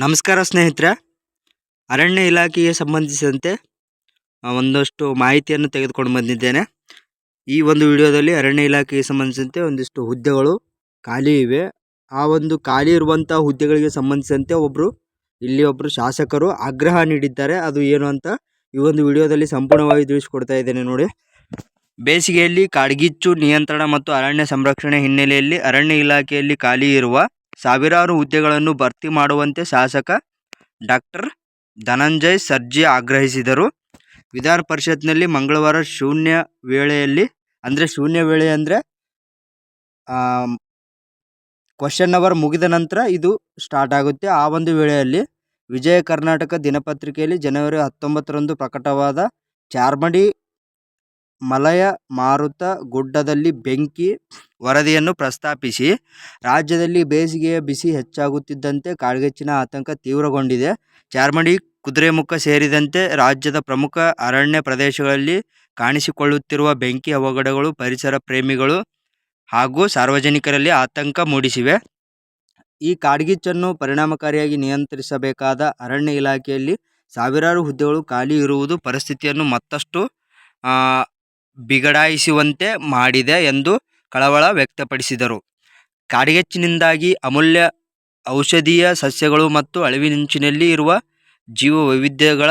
ನಮಸ್ಕಾರ ಸ್ನೇಹಿತರೆ. ಅರಣ್ಯ ಇಲಾಖೆಗೆ ಸಂಬಂಧಿಸಿದಂತೆ ಒಂದಷ್ಟು ಮಾಹಿತಿಯನ್ನು ತೆಗೆದುಕೊಂಡು ಬಂದಿದ್ದೇನೆ. ಈ ಒಂದು ವಿಡಿಯೋದಲ್ಲಿ ಅರಣ್ಯ ಇಲಾಖೆಗೆ ಸಂಬಂಧಿಸಿದಂತೆ ಒಂದಿಷ್ಟು ಹುದ್ದೆಗಳು ಖಾಲಿ ಇವೆ. ಆ ಒಂದು ಖಾಲಿ ಇರುವಂಥ ಹುದ್ದೆಗಳಿಗೆ ಸಂಬಂಧಿಸಿದಂತೆ ಒಬ್ಬರು ಇಲ್ಲಿ ಒಬ್ಬರು ಶಾಸಕರು ಆಗ್ರಹ ನೀಡಿದ್ದಾರೆ. ಅದು ಏನು ಅಂತ ಈ ಒಂದು ವಿಡಿಯೋದಲ್ಲಿ ಸಂಪೂರ್ಣವಾಗಿ ತಿಳಿಸ್ಕೊಡ್ತಾ ಇದ್ದೇನೆ ನೋಡಿ. ಬೇಸಿಗೆಯಲ್ಲಿ ಕಾಡ್ಗಿಚ್ಚು ನಿಯಂತ್ರಣ ಮತ್ತು ಅರಣ್ಯ ಸಂರಕ್ಷಣೆ ಹಿನ್ನೆಲೆಯಲ್ಲಿ ಅರಣ್ಯ ಇಲಾಖೆಯಲ್ಲಿ ಖಾಲಿ ಇರುವ ಸಾವಿರಾರು ಹುದ್ದೆಗಳನ್ನು ಭರ್ತಿ ಮಾಡುವಂತೆ ಶಾಸಕ ಡಾಕ್ಟರ್ ಧನಂಜಯ್ ಸರ್ಜಿ ಆಗ್ರಹಿಸಿದರು. ವಿಧಾನ ಪರಿಷತ್ನಲ್ಲಿ ಮಂಗಳವಾರ ಶೂನ್ಯ ವೇಳೆಯಲ್ಲಿ, ಅಂದರೆ ಶೂನ್ಯ ವೇಳೆ ಅಂದರೆ ಕ್ವಶನ್ ಅವರ್ ಮುಗಿದ ನಂತರ ಇದು ಸ್ಟಾರ್ಟ್ ಆಗುತ್ತೆ. ಆ ಒಂದು ವೇಳೆಯಲ್ಲಿ ವಿಜಯ ಕರ್ನಾಟಕ ದಿನಪತ್ರಿಕೆಯಲ್ಲಿ ಜನವರಿ ಹತ್ತೊಂಬತ್ತರಂದು ಪ್ರಕಟವಾದ ಚಾರ್ಮಡಿ ಮಲಯ ಮಾರುತ ಗುಡ್ಡದಲ್ಲಿ ಬೆಂಕಿ ವರದಿಯನ್ನು ಪ್ರಸ್ತಾಪಿಸಿ, ರಾಜ್ಯದಲ್ಲಿ ಬೇಸಿಗೆಯ ಬಿಸಿ ಹೆಚ್ಚಾಗುತ್ತಿದ್ದಂತೆ ಕಾಡ್ಗಿಚ್ಚಿನ ಆತಂಕ ತೀವ್ರಗೊಂಡಿದೆ. ಚಾರ್ಮಡಿ, ಕುದುರೆಮುಖ ಸೇರಿದಂತೆ ರಾಜ್ಯದ ಪ್ರಮುಖ ಅರಣ್ಯ ಪ್ರದೇಶಗಳಲ್ಲಿ ಕಾಣಿಸಿಕೊಳ್ಳುತ್ತಿರುವ ಬೆಂಕಿ ಅವಘಡಗಳು, ಪರಿಸರ ಪ್ರೇಮಿಗಳು ಹಾಗೂ ಸಾರ್ವಜನಿಕರಲ್ಲಿ ಆತಂಕ ಮೂಡಿಸಿವೆ. ಈ ಕಾಡ್ಗಿಚ್ಚನ್ನು ಪರಿಣಾಮಕಾರಿಯಾಗಿ ನಿಯಂತ್ರಿಸಬೇಕಾದ ಅರಣ್ಯ ಇಲಾಖೆಯಲ್ಲಿ ಸಾವಿರಾರು ಹುದ್ದೆಗಳು ಖಾಲಿ ಇರುವುದು ಪರಿಸ್ಥಿತಿಯನ್ನು ಮತ್ತಷ್ಟು ಬಿಗಡಾಯಿಸುವಂತೆ ಮಾಡಿದೆ ಎಂದು ಕಳವಳ ವ್ಯಕ್ತಪಡಿಸಿದರು. ಕಾಡ್ಗಿಚ್ಚಿನಿಂದಾಗಿ ಅಮೂಲ್ಯ ಔಷಧೀಯ ಸಸ್ಯಗಳು ಮತ್ತು ಅಳಿವಿನಂಚಿನಲ್ಲಿ ಇರುವ ಜೀವ ವೈವಿಧ್ಯಗಳ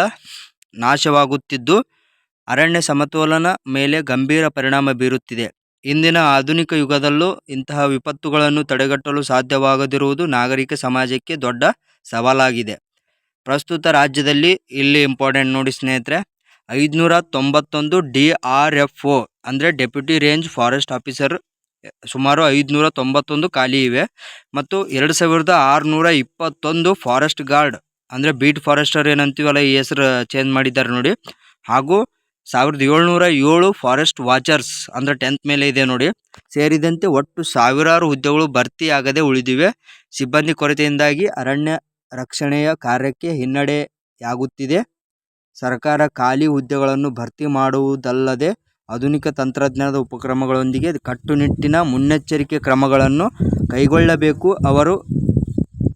ನಾಶವಾಗುತ್ತಿದ್ದು, ಅರಣ್ಯ ಸಮತೋಲನ ಮೇಲೆ ಗಂಭೀರ ಪರಿಣಾಮ ಬೀರುತ್ತಿದೆ. ಇಂದಿನ ಆಧುನಿಕ ಯುಗದಲ್ಲೂ ಇಂತಹ ವಿಪತ್ತುಗಳನ್ನು ತಡೆಗಟ್ಟಲು ಸಾಧ್ಯವಾಗದಿರುವುದು ನಾಗರಿಕ ಸಮಾಜಕ್ಕೆ ದೊಡ್ಡ ಸವಾಲಾಗಿದೆ. ಪ್ರಸ್ತುತ ರಾಜ್ಯದಲ್ಲಿ ಇಲ್ಲಿ ಇಂಪಾರ್ಟೆಂಟ್ ನೋಡಿ ಸ್ನೇಹಿತರೆ ಐದುನೂರ ತೊಂಬತ್ತೊಂದು ಡಿ ಆರ್ ಎಫ್ ಒ ಅಂದರೆ ಡೆಪ್ಯೂಟಿ ರೇಂಜ್ ಫಾರೆಸ್ಟ್ ಆಫೀಸರ್. ಸುಮಾರು ಐದುನೂರ ತೊಂಬತ್ತೊಂದು ಖಾಲಿ ಇವೆ. ಮತ್ತು ಎರಡು ಸಾವಿರದ ಆರುನೂರ ಇಪ್ಪತ್ತೊಂದು ಫಾರೆಸ್ಟ್ ಗಾರ್ಡ್ ಅಂದರೆ ಬೀಟ್ ಫಾರೆಸ್ಟರ್ ಏನಂತೀವಲ್ಲ, ಈ ಹೆಸರು ಚೇಂಜ್ ಮಾಡಿದ್ದಾರೆ ನೋಡಿ. ಹಾಗೂ ಸಾವಿರದ ಏಳ್ನೂರ ಏಳು ಫಾರೆಸ್ಟ್ ವಾಚರ್ಸ್ ಅಂದರೆ ಟೆಂತ್ ಮೇಲೆ ಇದೆ ನೋಡಿ. ಸೇರಿದಂತೆ ಒಟ್ಟು ಸಾವಿರಾರು ಹುದ್ದೆಗಳು ಭರ್ತಿಯಾಗದೆ ಉಳಿದಿವೆ. ಸಿಬ್ಬಂದಿ ಕೊರತೆಯಿಂದಾಗಿ ಅರಣ್ಯ ರಕ್ಷಣೆಯ ಕಾರ್ಯಕ್ಕೆ ಹಿನ್ನಡೆಯಾಗುತ್ತಿದೆ. ಸರ್ಕಾರ ಖಾಲಿ ಹುದ್ದೆಗಳನ್ನು ಭರ್ತಿ ಮಾಡುವುದಲ್ಲದೆ ಆಧುನಿಕ ತಂತ್ರಜ್ಞಾನದ ಉಪಕ್ರಮಗಳೊಂದಿಗೆ ಕಟ್ಟುನಿಟ್ಟಿನ ಮುನ್ನೆಚ್ಚರಿಕೆ ಕ್ರಮಗಳನ್ನು ಕೈಗೊಳ್ಳಬೇಕು ಅವರು,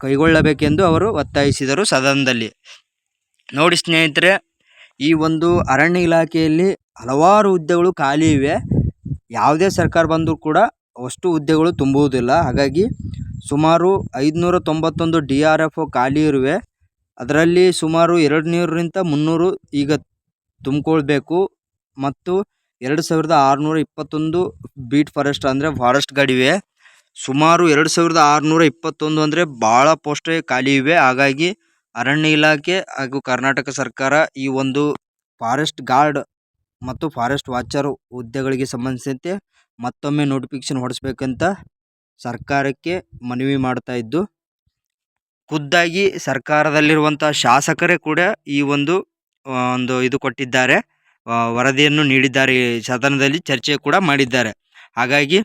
ಕೈಗೊಳ್ಳಬೇಕೆಂದು ಅವರು ಒತ್ತಾಯಿಸಿದರು ಸದನದಲ್ಲಿ. ನೋಡಿ ಸ್ನೇಹಿತರೆ, ಈ ಒಂದು ಅರಣ್ಯ ಇಲಾಖೆಯಲ್ಲಿ ಹಲವಾರು ಹುದ್ದೆಗಳು ಖಾಲಿ ಇವೆ. ಯಾವುದೇ ಸರ್ಕಾರ ಬಂದರೂ ಕೂಡ ಅಷ್ಟು ಹುದ್ದೆಗಳು ತುಂಬುವುದಿಲ್ಲ. ಹಾಗಾಗಿ ಸುಮಾರು ಐದುನೂರ ತೊಂಬತ್ತೊಂದು ಡಿ ಆರ್ ಎಫ್ ಖಾಲಿ ಇರುವೆ. ಅದರಲ್ಲಿ ಸುಮಾರು ಎರಡು ನೂರರಿಂದ ಮುನ್ನೂರು ಈಗ ತುಂಬಿಕೊಳ್ಬೇಕು ಮತ್ತು ಎರಡು ಸಾವಿರದ ಆರುನೂರ ಇಪ್ಪತ್ತೊಂದು ಬೀಟ್ ಫಾರೆಸ್ಟ್ ಅಂದರೆ ಫಾರೆಸ್ಟ್ ಗಾರ್ಡ್ ಇವೆ ಸುಮಾರು ಎರಡು ಸಾವಿರದ ಆರುನೂರ ಇಪ್ಪತ್ತೊಂದು ಅಂದರೆ ಭಾಳ ಪೋಸ್ಟೇ ಖಾಲಿ ಇವೆ. ಹಾಗಾಗಿ ಅರಣ್ಯ ಇಲಾಖೆ ಹಾಗೂ ಕರ್ನಾಟಕ ಸರ್ಕಾರ ಈ ಒಂದು ಫಾರೆಸ್ಟ್ ಗಾರ್ಡ್ ಮತ್ತು ಫಾರೆಸ್ಟ್ ವಾಚರ್ ಹುದ್ದೆಗಳಿಗೆ ಸಂಬಂಧಿಸಿದಂತೆ ಮತ್ತೊಮ್ಮೆ ನೋಟಿಫಿಕೇಶನ್ ಹೊರಡಿಸ್ಬೇಕಂತ ಸರ್ಕಾರಕ್ಕೆ ಮನವಿ ಮಾಡ್ತಾ ಇದ್ದು ಖುದ್ದಾಗಿ ಸರ್ಕಾರದಲ್ಲಿರುವಂಥ ಶಾಸಕರೇ ಕೂಡ ಈ ಒಂದು ಒಂದು ಇದು ಕೊಟ್ಟಿದ್ದಾರೆ. ವರದಿಯನ್ನು ನೀಡಿದ್ದಾರೆ. ಸದನದಲ್ಲಿ ಚರ್ಚೆ ಕೂಡ ಮಾಡಿದ್ದಾರೆ. ಹಾಗಾಗಿ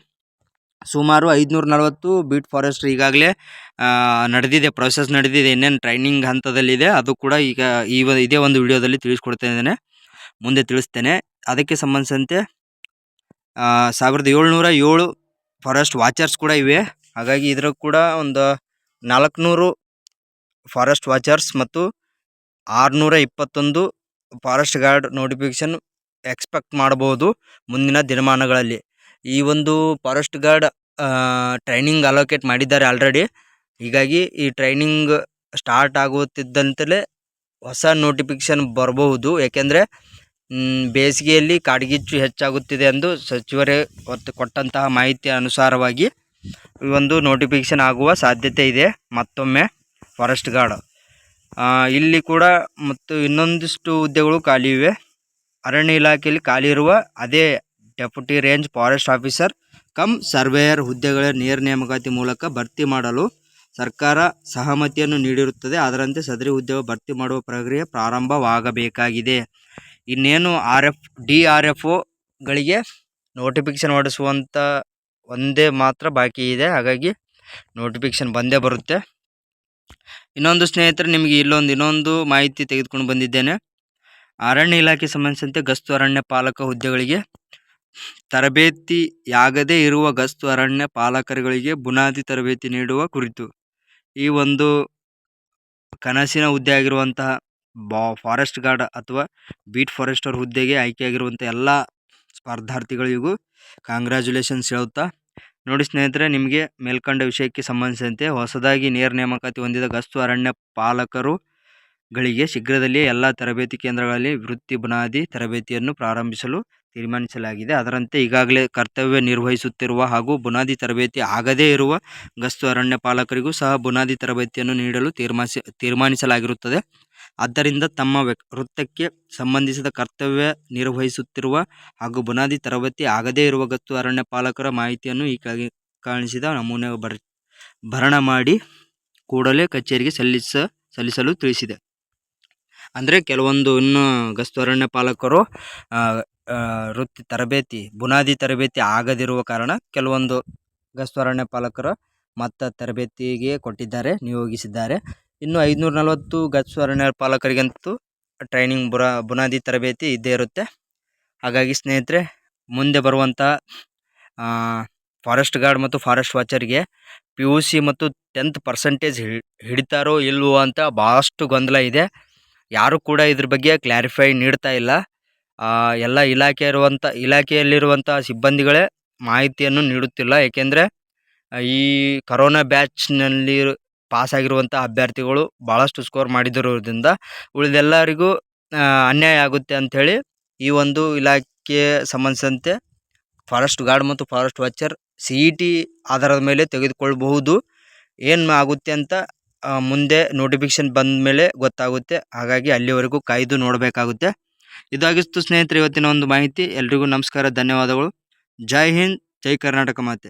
ಸುಮಾರು ಐದುನೂರ ನಲವತ್ತು ಬೀಟ್ ಫಾರೆಸ್ಟ್ ಈಗಾಗಲೇ ನಡೆದಿದೆ. ಪ್ರೊಸೆಸ್ ನಡೆದಿದೆ. ಇನ್ನೇನು ಟ್ರೈನಿಂಗ್ ಹಂತದಲ್ಲಿದೆ. ಅದು ಕೂಡ ಈಗ ಈ ಇದೇ ಒಂದು ವಿಡಿಯೋದಲ್ಲಿ ತಿಳಿಸ್ಕೊಡ್ತಾ ಮುಂದೆ ತಿಳಿಸ್ತೇನೆ. ಅದಕ್ಕೆ ಸಂಬಂಧಿಸಿದಂತೆ ಸಾವಿರದ ಏಳ್ನೂರ ಏಳು ಫಾರೆಸ್ಟ್ ವಾಚರ್ಸ್ ಕೂಡ ಇವೆ. ಹಾಗಾಗಿ ಇದರ ಕೂಡ ಒಂದು ನಾಲ್ಕುನೂರು ಫಾರೆಸ್ಟ್ ವಾಚರ್ಸ್ ಮತ್ತು ಆರುನೂರ ಇಪ್ಪತ್ತೊಂದು ಫಾರೆಸ್ಟ್ ಗಾರ್ಡ್ ನೋಟಿಫಿಕೇಶನ್ ಎಕ್ಸ್ಪೆಕ್ಟ್ ಮಾಡಬಹುದು ಮುಂದಿನ ದಿನಮಾನಗಳಲ್ಲಿ. ಈ ಒಂದು ಫಾರೆಸ್ಟ್ ಗಾರ್ಡ್ ಟ್ರೈನಿಂಗ್ ಅಲೋಕೇಟ್ ಮಾಡಿದ್ದಾರೆ ಆಲ್ರೆಡಿ. ಹೀಗಾಗಿ ಈ ಟ್ರೈನಿಂಗ್ ಸ್ಟಾರ್ಟ್ ಆಗುತ್ತಿದ್ದಂತಲೇ ಹೊಸ ನೋಟಿಫಿಕೇಶನ್ ಬರಬಹುದು. ಏಕೆಂದರೆ ಬೇಸಿಗೆಯಲ್ಲಿ ಕಾಡ್ಗಿಚ್ಚು ಹೆಚ್ಚಾಗುತ್ತಿದೆ ಎಂದು ಸಚಿವರೇ ಒತ್ತು ಕೊಟ್ಟಂತಹ ಮಾಹಿತಿಯ ಅನುಸಾರವಾಗಿ ಈ ಒಂದು ನೋಟಿಫಿಕೇಶನ್ ಆಗುವ ಸಾಧ್ಯತೆ ಇದೆ. ಮತ್ತೊಮ್ಮೆ ಫಾರೆಸ್ಟ್ ಗಾರ್ಡ್. ಇಲ್ಲಿ ಕೂಡ ಮತ್ತು ಇನ್ನೊಂದಿಷ್ಟು ಹುದ್ದೆಗಳು ಖಾಲಿ ಇವೆ. ಅರಣ್ಯ ಇಲಾಖೆಯಲ್ಲಿ ಖಾಲಿ ಇರುವ ಅದೇ deputy range forest officer cum surveyor ಹುದ್ದೆಗಳ ನೇರ ನೇಮಕಾತಿ ಮೂಲಕ ಭರ್ತಿ ಮಾಡಲು ಸರ್ಕಾರ ಸಹಮತಿಯನ್ನು ನೀಡಿರುತ್ತದೆ. ಅದರಂತೆ ಸದರಿ ಉದ್ಯೋಗ ಭರ್ತಿ ಮಾಡುವ ಪ್ರಕ್ರಿಯೆ ಪ್ರಾರಂಭವಾಗಬೇಕಾಗಿದೆ. ಇನ್ನೇನು R F D R F ಒಗಳಿಗೆ notification ಹೊರಡಿಸುವಂಥ ಒಂದೇ ಮಾತ್ರ ಬಾಕಿ ಇದೆ. ಹಾಗಾಗಿ ನೋಟಿಫಿಕೇಶನ್ ಬಂದೇ ಬರುತ್ತೆ. ಇನ್ನೊಂದು ಸ್ನೇಹಿತರೆ ನಿಮಗೆ ಇಲ್ಲೊಂದು ಇನ್ನೊಂದು ಮಾಹಿತಿ ತೆಗೆದುಕೊಂಡು ಬಂದಿದ್ದೇನೆ. ಅರಣ್ಯ ಇಲಾಖೆ ಸಂಬಂಧಿಸಿದಂತೆ ಗಸ್ತು ಅರಣ್ಯ ಪಾಲಕ ಹುದ್ದೆಗಳಿಗೆ ತರಬೇತಿಯಾಗದೇ ಇರುವ ಗಸ್ತು ಅರಣ್ಯ ಪಾಲಕರುಗಳಿಗೆ ಬುನಾದಿ ತರಬೇತಿ ನೀಡುವ ಕುರಿತು ಈ ಒಂದು ಕನಸಿನ ಹುದ್ದೆ ಆಗಿರುವಂತಹ ಬಾ ಫಾರೆಸ್ಟ್ ಗಾರ್ಡ್ ಅಥವಾ ಬೀಟ್ ಫಾರೆಸ್ಟರ್ ಹುದ್ದೆಗೆ ಆಯ್ಕೆಯಾಗಿರುವಂಥ ಎಲ್ಲ ಸ್ಪರ್ಧಾರ್ಥಿಗಳಿಗೂ ಕಾಂಗ್ರ್ಯಾಚುಲೇಷನ್ಸ್ ಹೇಳುತ್ತಾ ನೋಡಿ ಸ್ನೇಹಿತರೆ, ನಿಮಗೆ ಮೇಲ್ಕಂಡ ವಿಷಯಕ್ಕೆ ಸಂಬಂಧಿಸಿದಂತೆ ಹೊಸದಾಗಿ ನೇರ ನೇಮಕಾತಿ ಹೊಂದಿದ ಗಸ್ತು ಅರಣ್ಯ ಪಾಲಕರು ಗಳಿಗೆ ಎಲ್ಲ ತರಬೇತಿ ಕೇಂದ್ರಗಳಲ್ಲಿ ವೃತ್ತಿ ಬುನಾದಿ ತರಬೇತಿಯನ್ನು ಪ್ರಾರಂಭಿಸಲು ತೀರ್ಮಾನಿಸಲಾಗಿದೆ. ಅದರಂತೆ ಈಗಾಗಲೇ ಕರ್ತವ್ಯ ನಿರ್ವಹಿಸುತ್ತಿರುವ ಹಾಗೂ ಬುನಾದಿ ತರಬೇತಿ ಆಗದೇ ಇರುವ ಗಸ್ತು ಅರಣ್ಯ ಪಾಲಕರಿಗೂ ಸಹ ಬುನಾದಿ ತರಬೇತಿಯನ್ನು ನೀಡಲು ತೀರ್ಮಾನಿಸಿ, ತೀರ್ಮಾನಿಸಲಾಗಿರುತ್ತದೆ. ಆದ್ದರಿಂದ ತಮ್ಮ ವೃತ್ತಕ್ಕೆ ಸಂಬಂಧಿಸಿದ ಕರ್ತವ್ಯ ನಿರ್ವಹಿಸುತ್ತಿರುವ ಹಾಗೂ ಬುನಾದಿ ತರಬೇತಿ ಆಗದೇ ಇರುವ ಗತ್ತು ಅರಣ್ಯ ಪಾಲಕರ ಮಾಹಿತಿಯನ್ನು ಈ ಕಾಣಿಸಿದ ನಮೂನೆ ಬರ, ಭರಣ ಮಾಡಿ ಕೂಡಲೇ ಕಚೇರಿಗೆ ಸಲ್ಲಿಸ, ಸಲ್ಲಿಸಲು ತಿಳಿಸಿದೆ. ಅಂದರೆ ಕೆಲವೊಂದು ಇನ್ನು ಗಸ್ತು ಅರಣ್ಯ ಪಾಲಕರು ವೃತ್ತಿ ತರಬೇತಿ, ಬುನಾದಿ ತರಬೇತಿ ಆಗದಿರುವ ಕಾರಣ ಕೆಲವೊಂದು ಗಸ್ತು ಅರಣ್ಯ ಪಾಲಕರು ಮತ್ತ ತರಬೇತಿಗೆ ಕೊಟ್ಟಿದ್ದಾರೆ, ನಿಯೋಗಿಸಿದ್ದಾರೆ. ಇನ್ನು ಐದುನೂರ ನಲವತ್ತು ಗಸ್ತು ಅರಣ್ಯ ಪಾಲಕರಿಗಂತೂ ಟ್ರೈನಿಂಗ್ ಬುರ, ಬುನಾದಿ ತರಬೇತಿ ಇದ್ದೇ ಇರುತ್ತೆ. ಹಾಗಾಗಿ ಸ್ನೇಹಿತರೆ, ಮುಂದೆ ಬರುವಂಥ ಫಾರೆಸ್ಟ್ ಗಾರ್ಡ್ ಮತ್ತು ಫಾರೆಸ್ಟ್ ವಾಚರ್ಗೆ ಪಿ ಯು ಸಿ ಮತ್ತು ಟೆಂತ್ ಪರ್ಸೆಂಟೇಜ್ ಹಿಡಿತಾರೋ ಇಲ್ವೋ ಅಂತ ಭಾಳಷ್ಟು ಗೊಂದಲ ಇದೆ. ಯಾರು ಕೂಡ ಇದ್ರ ಬಗ್ಗೆ ಕ್ಲಾರಿಫೈ ನೀಡ್ತಾ ಇಲ್ಲ. ಎಲ್ಲ ಇಲಾಖೆ ಇರುವಂಥ ಇಲಾಖೆಯಲ್ಲಿರುವಂಥ ಸಿಬ್ಬಂದಿಗಳೇ ಮಾಹಿತಿಯನ್ನು ನೀಡುತ್ತಿಲ್ಲ. ಏಕೆಂದರೆ, ಈ ಕರೋನಾ ಬ್ಯಾಚ್ನಲ್ಲಿ ಪಾಸ್ ಆಗಿರುವಂಥ ಅಭ್ಯರ್ಥಿಗಳು ಭಾಳಷ್ಟು ಸ್ಕೋರ್ ಮಾಡಿದಿರೋದ್ರಿಂದ ಉಳಿದೆಲ್ಲರಿಗೂ ಅನ್ಯಾಯ ಆಗುತ್ತೆ ಅಂಥೇಳಿ ಈ ಒಂದು ಇಲಾಖೆ ಸಂಬಂಧಿಸಿದಂತೆ ಫಾರೆಸ್ಟ್ ಗಾರ್ಡ್ ಮತ್ತು forest watcher C E T ಆಧಾರದ ಮೇಲೆ ತೆಗೆದುಕೊಳ್ಳಬಹುದು ಏನು ಆಗುತ್ತೆ ಅಂತ ಮುಂದೆ ನೋಟಿಫಿಕೇಶನ್ ಬಂದ ಮೇಲೆ ಗೊತ್ತಾಗುತ್ತೆ. ಹಾಗಾಗಿ ಅಲ್ಲಿವರೆಗೂ ಕಾಯ್ದು ನೋಡಬೇಕಾಗುತ್ತೆ. ಇದಾಗಿತ್ತು ಸ್ನೇಹಿತರೆ, ಇವತ್ತಿನ ಒಂದು ಮಾಹಿತಿ. ಎಲ್ರಿಗೂ ನಮಸ್ಕಾರ, ಧನ್ಯವಾದಗಳು. ಜೈ ಹಿಂದ್, ಜೈ ಕರ್ನಾಟಕ ಮಾತೆ.